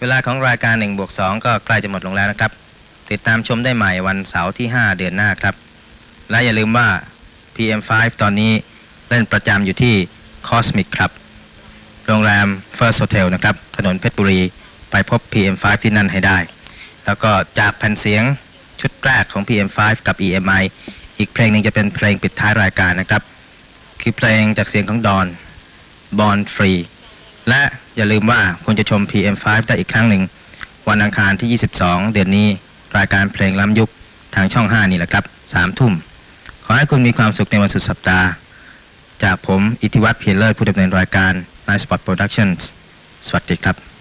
เวลาของรายการ1บวก2ก็ใกล้จะหมดลงแล้วนะครับ ติดตามชมได้ใหม่วันเสาร์ที่ 5 เดือนหน้าครับ และอย่าลืมว่า PM5 ตอนนี้เล่นประจำอยู่ที่ Cosmic ครับ โรงแรม First Hotel นะครับ ถนนเพชรบุรี ไปพบ PM5 ที่นั่นให้ได้ แล้วก็จากแผ่นเสียงชุดแรกของ PM5 กับ EMI อีกเพลงหนึ่งจะเป็นเพลงปิดท้ายรายการนะครับ คือเพลงจากเสียงของดอน Born Free และ อย่าลืมว่าคุณจะชม PM5 ได้อีกครั้งหนึ่ง วันอังคารที่ 22 เดือนนี้ รายการเพลงล้ำยุคทางช่อง 5 นี่แหละครับ3ทุ่ม ขอให้คุณมีความสุขในวันสุดสัปดาห์ จากผม อิทธิวัฒน์เพียรเลิศผู้ดำเนินรายการ Night Spot Productions สวัสดีครับ